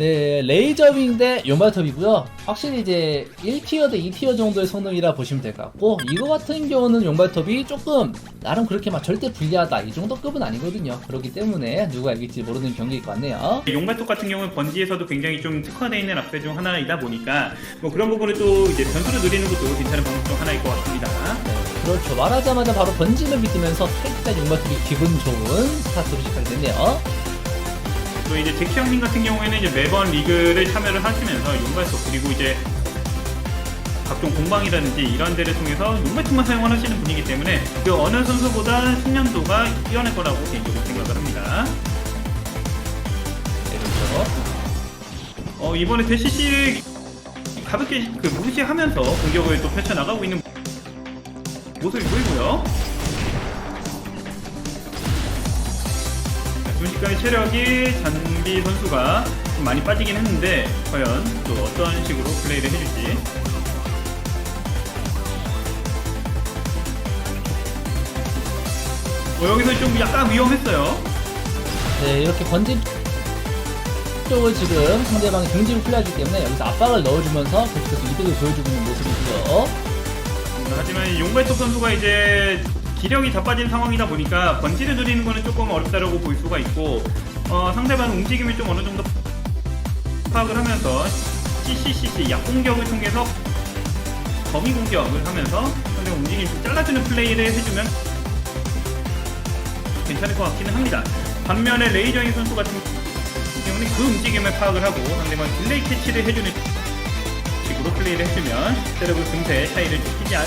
네, 레이저윙 대 용발톱이고요. 확실히 이제 1티어 대 2티어 정도의 성능이라 보시면 될 것 같고 이거 같은 경우는 용발톱이 조금 나름 그렇게 막 절대 불리하다 이 정도 급은 아니거든요. 그렇기 때문에 누가 이길지 모르는 경기일 것 같네요. 용발톱 같은 경우는 번지에서도 굉장히 좀 특화되어 있는 악세 중 하나이다 보니까 뭐 그런 부분을 또 이제 변수를 누리는 것도 괜찮은 방법 중 하나일 것 같습니다. 그렇죠. 말하자마자 바로 번지맵이 뜨면서 살짝 용발톱이 기분 좋은 스타트로 시작이 됐네요. 또 이제 제키 형님 같은 경우에는 이제 매번 리그를 참여를 하시면서 용발톱 그리고 이제 각종 공방이라든지 이런 데를 통해서 용발톱만 사용을 하시는 분이기 때문에 그 어느 선수보다 숙련도가 뛰어날 거라고 개인적으로 생각을 합니다. 네, 그렇죠. 어, 이번에 대시씨 가볍게 그 무시하면서 공격을 또 펼쳐나가고 있는 모습이 보이고요. 체력이 잔비 선수가 좀 많이 빠지긴 했는데 과연 또 어떤 식으로 플레이를 해줄지 어, 여기서 좀 약간 위험했어요. 네, 이렇게 번지 쪽을 지금 상대방이 경지로 플레이하기 때문에 여기서 압박을 넣어주면서 계속해서 이득을 보여주고 있는 모습이고요. 음, 하지만 용발톱 선수가 이제 기력이 다 빠진 상황이다 보니까 번지를 누리는 거는 조금 어렵다라고 볼 수가 있고 어, 상대방 움직임을 좀 어느 정도 파악을 하면서 CCCC 약공격을 통해서 범위 공격을 하면서 상대방 움직임 좀 잘라주는 플레이를 해주면 괜찮을 것 같기는 합니다. 반면에 레이저인 선수 같은 경우는 그 움직임을 파악을 하고 상대방 딜레이 캐치를 해주는 식으로 플레이를 해주면 세력을 금세 차이를 좁히지 않,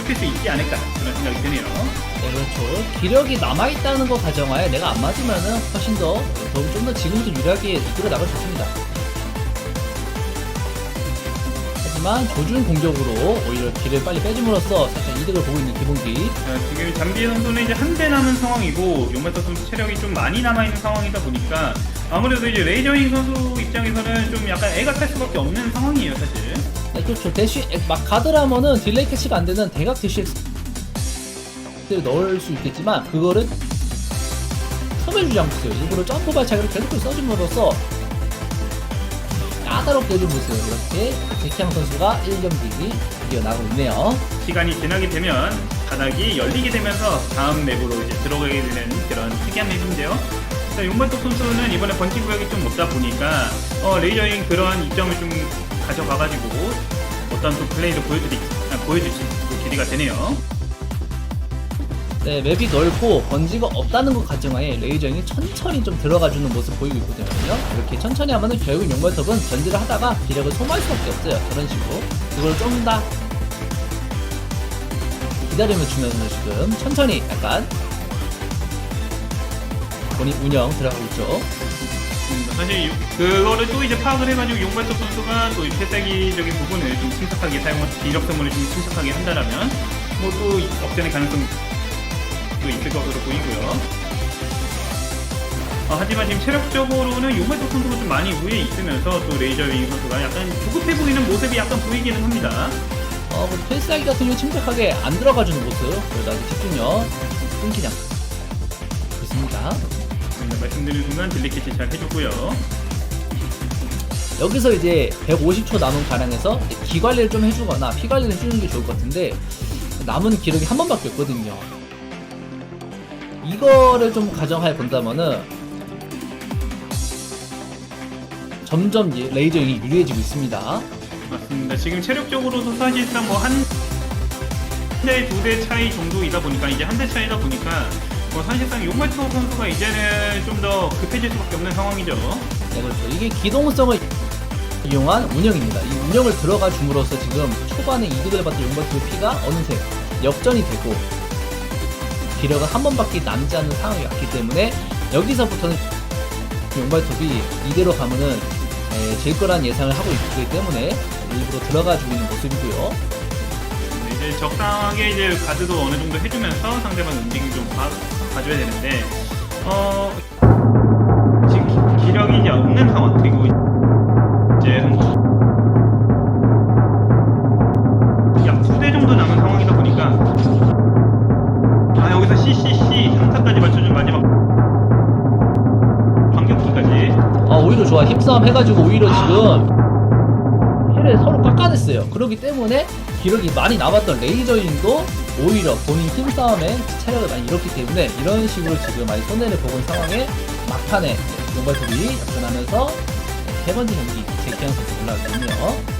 좁힐 수 있지 않을까 그런 생각이 드네요. 네, 그렇죠. 기력이 남아있다는 거 가정하에 내가 안 맞으면은 훨씬 더, 좀 더 지금도 유리하게 이끌어 나갈 수 있습니다. 하지만 조준 공격으로 오히려 길을 빨리 빼줌으로써 살짝 이득을 보고 있는 기본기. 자, 지금 잠비 선수는 이제 한 대 남은 상황이고 용마터 선수 체력이 좀 많이 남아 있는 상황이다 보니까 아무래도 이제 레이저인 선수 입장에서는 좀 약간 애가 탈 수밖에 없는 상황이에요 사실. 네, 그렇죠. 대쉬, 막 가드라면은 딜레이 캐치가 안 되는 대각 대쉬 를 넣을 수 있겠지만, 그거를 틈을 주지 않고 있어요. 일부러 점프 발차기를 계속 써줌으로써 까다롭게 해준 모습. 이렇게 제키양 선수가 1경기 이어나가고 있네요. 시간이 지나게 되면 바닥이 열리게 되면서 다음 맵으로 이제 들어가게 되는 그런 특이한 맵인데요. 자, 용발톱 선수는 이번에 번지 구역이 좀 높다 보니까 어, 레이저인 그런 이점을 좀 가져가가지고 어떤 또 플레이를 보여드리, 아, 보여줄지 또 기대가 되네요. 네, 맵이 넓고 번지가 없다는 것 가정하에 레이저잉이 천천히 좀 들어가주는 모습 보이고 있거든요. 이렇게 천천히 하면은 결국 용발톱은 전지를 하다가 기력을 소모할 수 밖에 없어요. 저런 식으로. 그걸 좀 더 기다리면 주면서 지금 천천히 약간 본인 운영 들어가고 있죠. 음, 사실 유- 그거를 또 이제 파악을 해가지고 용발톱 선수가 또 필살기적인 부분을 좀 침착하게 사용해서 소모를 좀 침착하게 한다라면 뭐또 역전의 가능성도 있을 것으로 보이고요. 어, 하지만 지금 체력적으로는 용발톱 선수가 좀 많이 우위에 있으면서 또 레이저 윙 선수가 약간 조급해 보이는 모습이 약간 보이기는 합니다. 어, 뭐 필살기 같은 경우 침착하게 안 들어가주는 모습. 그러다 집중력 끊기지 않고 있습니다. 음, 말씀드린 순간 딜리캐치 잘 해줬고요. 여기서 이제 150초 남은 가량에서 기 관리를 좀 해주거나 피 관리를 해주는 게 좋을 것 같은데 남은 기록이 한 번밖에 없거든요. 이거를 좀 가정하에 본다면은 점점 이제 레이저잉이 유리해지고 있습니다. 맞습니다. 지금 체력적으로도 사실상 뭐한 대, 두 대 차이 정도이다 보니까 이제 한 대 차이다 보니까 뭐 사실상 용발톱 선수가 이제는 좀 더 급해질 수밖에 없는 상황이죠. 네, 그렇죠. 이게 기동성을 이용한 운영입니다. 이 운영을 들어가 줌으로써 지금 초반에 이득을 봤던 용발톱의 피가 어느새 역전이 되고 기력은 한 번밖에 남지 않는 상황이 왔기 때문에 여기서부터는 용발톱이 이대로 가면은 에, 질 거란 예상을 하고 있기 때문에 일부러 들어가 주고 있는 모습이고요. 이제 적당하게 이제 가드도 어느 정도 해주면서 상대방 움직임 좀 봐, 봐줘야 되는데 어 지금 기, 기력이 이제 없는 상황 그리고 이제 약두대 정도 남은 상황이다 보니까 아 여기서 CCC 3타까지 맞춰준 마지막 반격기까지 어, 오히려 좋아. 힘 힘싸움 해가지고 오히려 지금 힐을 서로 깎아냈어요. 그렇기 때문에 기력이 많이 남았던 레이저인도 오히려 본인 힘싸움에 체력을 많이 잃었기 때문에 이런 식으로 지금 많이 손해를 보는 상황에 막판에 용발톱이 역전하면서 세 번째 경기 제키한 선수 올라가거든요.